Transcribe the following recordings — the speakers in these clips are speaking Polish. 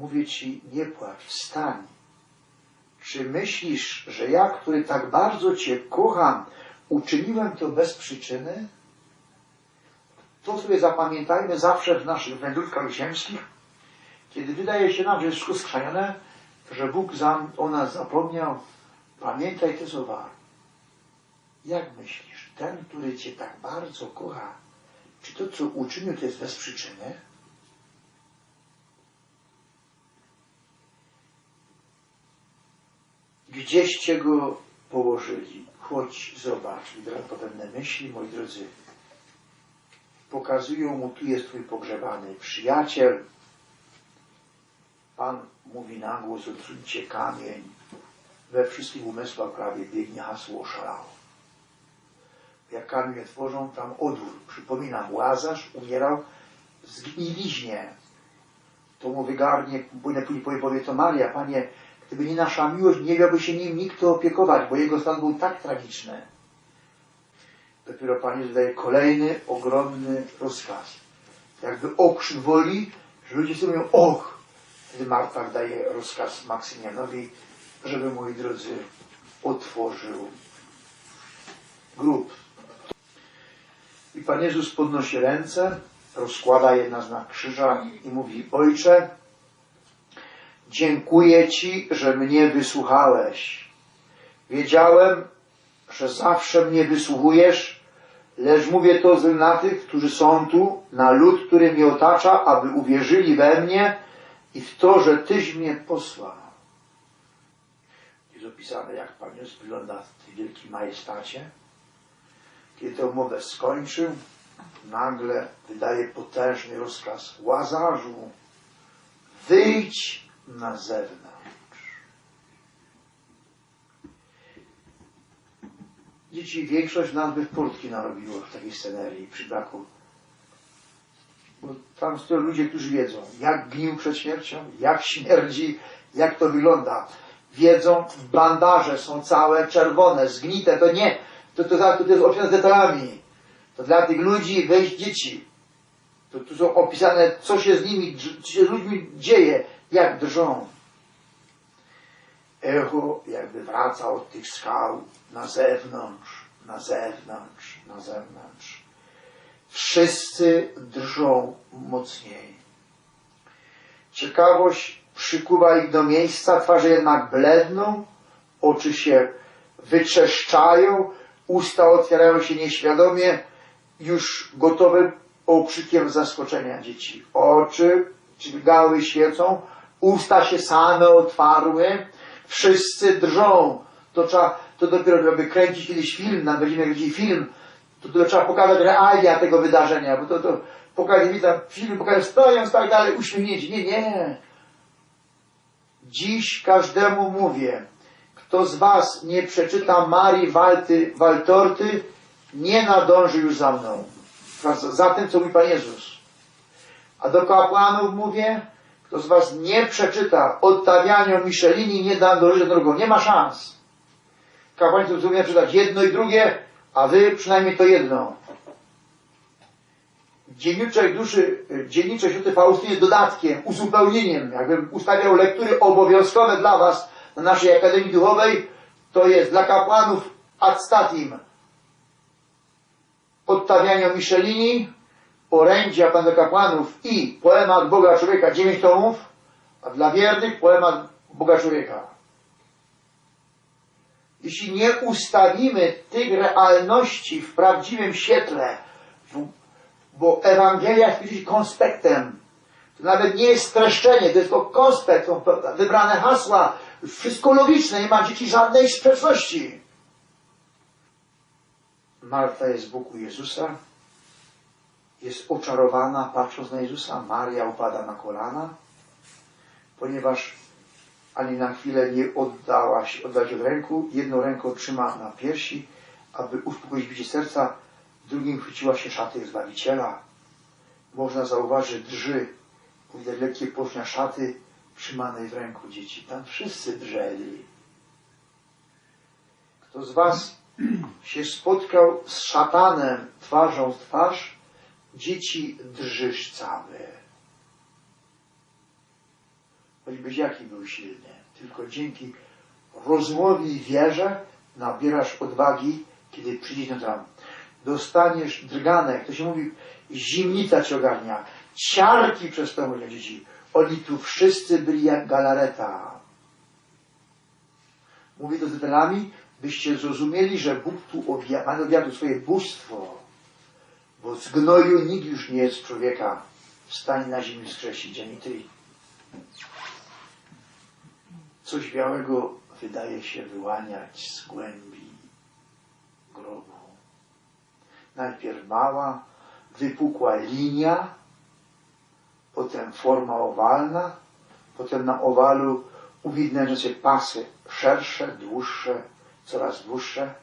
Mówię ci, nie płacz, wstań. Czy myślisz, że ja, który tak bardzo Cię kocham, uczyniłem to bez przyczyny? To sobie zapamiętajmy zawsze w naszych wędrówkach ziemskich, kiedy wydaje się nam, że jest wszystko skrzanione, że Bóg za, o nas zapomniał. Pamiętaj te słowa. Jak myślisz, ten, który Cię tak bardzo kocha, czy to, co uczynił, to jest bez przyczyny? Gdzieście go położyli? Chodź, zobacz. I teraz pewne myśli, moi drodzy, pokazują mu, tu jest twój pogrzebany przyjaciel. Pan mówi na głos, odsuńcie kamień. We wszystkich umysłach prawie biegnie hasło oszalało. Jak kamień otworzą, tam odwór. Przypominam, Łazarz umierał w zgniliźnie. To mu wygarnie, później powie, powie to Maria, Panie, gdyby nie nasza miłość, nie miałby się nim nikt opiekować, bo jego stan był tak tragiczny. Dopiero Pan Jezus daje kolejny, ogromny rozkaz. Jakby okrzyk woli, że ludzie sobie mówią, och! Wtedy Marta daje rozkaz Maksymianowi, żeby, moi drodzy, otworzył grób. I Pan Jezus podnosi ręce, rozkłada je na znak krzyża i mówi, Ojcze, dziękuję Ci, że mnie wysłuchałeś. Wiedziałem, że zawsze mnie wysłuchujesz, lecz mówię to dla tych, którzy są tu, na lud, który mnie otacza, aby uwierzyli we mnie i w to, że Tyś mnie posłał. Jest opisane, jak Pan Jezus wygląda w tej wielkiej majestacie. Kiedy tę umowę skończył, nagle wydaje potężny rozkaz Łazarzu, wyjdź na zewnątrz. Dzieci, większość nas by w portki narobiło w takiej scenerii przy braku. Bo tam stoją ludzie, którzy wiedzą, jak gnił przed śmiercią, jak śmierdzi, jak to wygląda. Wiedzą, bandaże są całe czerwone, zgnite, to nie, to, to, to, to jest opisane detalami. To dla tych ludzi wejść dzieci. To tu są opisane, co się z nimi, co się z ludźmi dzieje, jak drżą. Echo jakby wraca od tych skał na zewnątrz, na zewnątrz, na zewnątrz. Wszyscy drżą mocniej. Ciekawość przykuwa ich do miejsca, twarze jednak bledną, oczy się wytrzeszczają, usta otwierają się nieświadomie, już gotowe okrzykiem zaskoczenia dzieci. Oczy drgały, świecą, usta się same otwarły, wszyscy drżą. To trzeba, to dopiero, żeby kręcić kiedyś film, nawet będziemy kręcić film, to, to trzeba pokazać realia tego wydarzenia, bo to, to pokazać, widzę, film pokazać, stojąc tak dalej, uśmiechnięci. Nie, nie. Dziś każdemu mówię, kto z Was nie przeczyta Marii Walty, Waltorty, nie nadąży już za mną. Za tym, co mówi Pan Jezus. A do kapłanów mówię, kto z Was nie przeczyta odtawiania Michelini, nie da dążyć do drugą. Nie ma szans. Kapłani to rozumieją przeczytać jedno i drugie, a Wy przynajmniej to jedno. Dzienniczek duszy, dzienniczek święty Faustyn jest dodatkiem, uzupełnieniem. Jakbym ustawiał lektury obowiązkowe dla Was na naszej Akademii Duchowej, to jest dla kapłanów ad statim. Odtawiania Michelini, orędzia kapłanów i poemat Boga Człowieka, dziewięć tomów, a dla wiernych poemat Boga Człowieka. Jeśli nie ustawimy tych realności w prawdziwym świetle, bo Ewangelia jest kiedyś konspektem, to nawet nie jest streszczenie, to jest tylko konspekt, są wybrane hasła, wszystko logiczne, nie ma dzieci żadnej sprzeczności. Marta jest boku Jezusa, jest oczarowana patrząc na Jezusa. Maria upada na kolana, ponieważ ani na chwilę nie oddała się, oddać od ręku. Jedną ręką trzyma na piersi, aby uspokoić bicie serca, drugim chwyciła się szaty Zbawiciela. Można zauważyć, drży. Widać lekkie posznia szaty trzymanej w ręku dzieci. Tam wszyscy drżeli. Kto z Was się spotkał z szatanem twarzą w twarz, dzieci drżysz całe. choćbyś jaki był silny. Tylko dzięki rozmowie i wierze nabierasz odwagi, kiedy przyjdzie ten tam. Dostaniesz drganek, to się mówi, zimnica cię ogarnia, ciarki przez to mówią dzieci. Oni tu wszyscy byli jak galareta. Mówi to z byście zrozumieli, że Bóg tu obja- ma objawił swoje bóstwo. Bo z gnoju nikt już nie jest człowieka w stanie na ziemi skreślić, ani ty. Coś białego wydaje się wyłaniać z głębi grobu. Najpierw mała, wypukła linia, potem forma owalna, potem na owalu uwidnione się pasy szersze, dłuższe, coraz dłuższe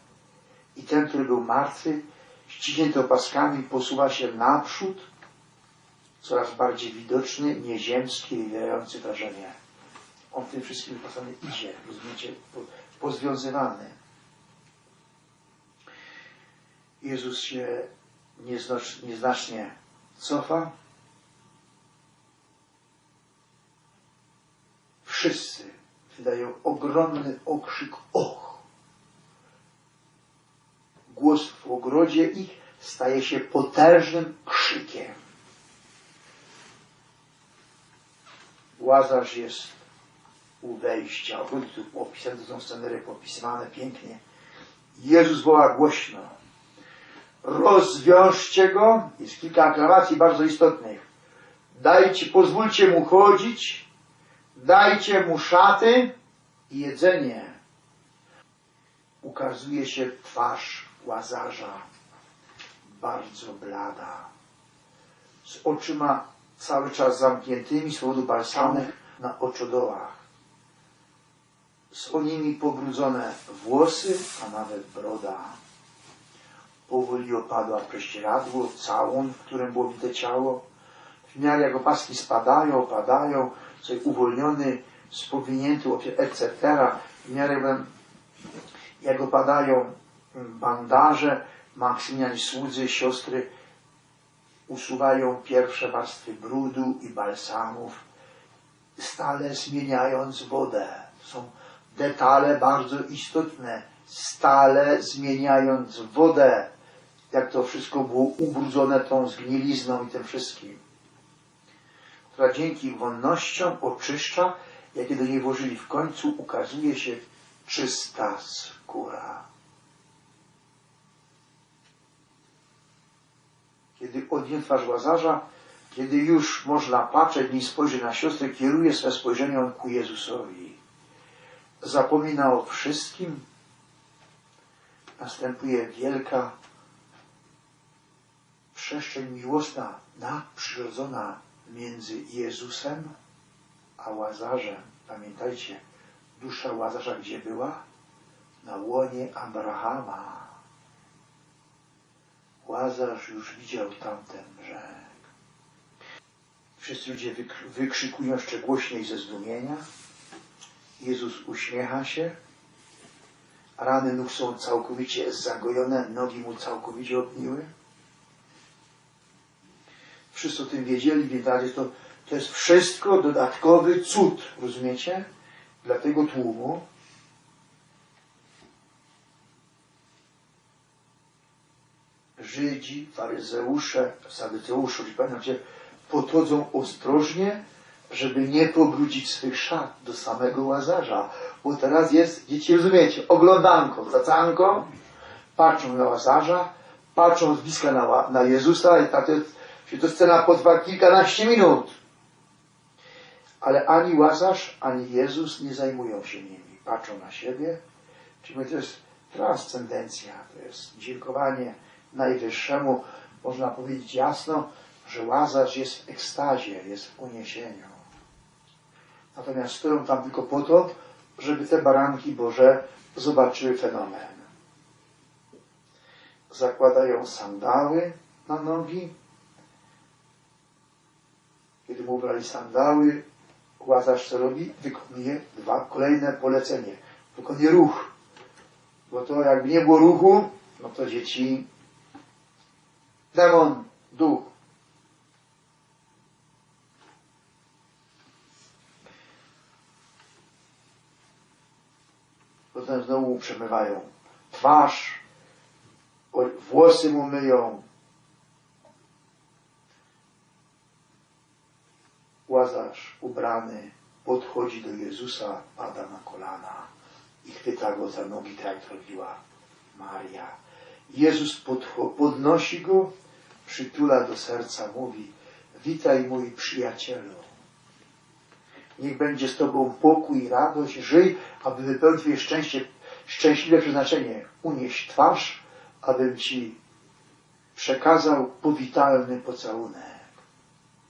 i ten, który był martwy, ściśnięty opaskami, posuwa się naprzód, coraz bardziej widoczny, nieziemski wywierający wrażenie. On tym wszystkim pasami idzie, rozumiecie, po, pozwiązywany. Jezus się nieznacz, nieznacznie cofa. Wszyscy wydają ogromny okrzyk och. W ogrodzie ich staje się potężnym krzykiem. Łazarz jest u wejścia. Tu opisane, są scenery popisywane pięknie. Jezus woła głośno. Rozwiążcie go. Jest kilka aklamacji bardzo istotnych. Dajcie, pozwólcie mu chodzić. Dajcie mu szaty i jedzenie. Ukazuje się twarz łazarza. Bardzo blada. Z oczyma cały czas zamkniętymi z powodu balsamów na oczodołach. Z o nimi pobrudzone włosy, a nawet broda. Powoli opadła prześcieradło, całoń, w którym było bite ciało. W miarę jak opaski spadają, opadają, sobie uwolniony, spowinięty, etc. W miarę jak opadają bandaże, Maksymilian słudzy, siostry usuwają pierwsze warstwy brudu i balsamów, stale zmieniając wodę. Są detale bardzo istotne. Stale zmieniając wodę, jak to wszystko było ubrudzone tą zgnilizną i tym wszystkim, która dzięki wonnościom oczyszcza, jakie do niej włożyli w końcu, ukazuje się czysta skóra. Kiedy odnie twarz Łazarza, kiedy już można patrzeć, nim spojrzy na siostrę, kieruje swe spojrzenie on ku Jezusowi. Zapomina o wszystkim. Następuje wielka przestrzeń miłosna, nadprzyrodzona między Jezusem a Łazarzem. Pamiętajcie, dusza Łazarza gdzie była? Na łonie Abrahama. Łazarz już widział tamten brzeg. Wszyscy ludzie wyk- wykrzykują jeszcze głośniej ze zdumienia. Jezus uśmiecha się. Rany nóg są całkowicie zagojone, nogi mu całkowicie obniły. Wszyscy o tym wiedzieli, dalej to, to jest wszystko dodatkowy cud, rozumiecie? Dla tego tłumu. Żydzi, faryzeusze, sadyceusze, czyli pamiętacie, podchodzą ostrożnie, żeby nie pobrudzić swych szat do samego Łazarza. Bo teraz jest, dzieci rozumiecie, oglądanką, cacanką, patrzą na Łazarza, patrzą z bliska na, na Jezusa i tak to, się to scena potrwa kilkanaście minut. Ale ani Łazarz, ani Jezus nie zajmują się nimi. Patrzą na siebie. Czyli to jest transcendencja, to jest dziękowanie Najwyższemu. Można powiedzieć jasno, że Łazarz jest w ekstazie, jest w uniesieniu. Natomiast stoją tam tylko po to, żeby te baranki Boże zobaczyły fenomen. Zakładają sandały na nogi. Kiedy mu ubrali sandały, Łazarz co robi? Wykonuje dwa kolejne polecenie. Wykonuje ruch. Bo to jakby nie było ruchu, no to dzieci demon, duch. Potem znowu przemywają twarz, włosy mu myją. Łazarz ubrany podchodzi do Jezusa, pada na kolana i chwyta go za nogi, tak jak robiła Maria. Jezus podnosi go przytula do serca, mówi witaj mój przyjacielu. Niech będzie z Tobą pokój i radość. Żyj, aby wypełnić Twoje szczęście, szczęśliwe przeznaczenie. Unieś twarz, abym Ci przekazał powitalny pocałunek.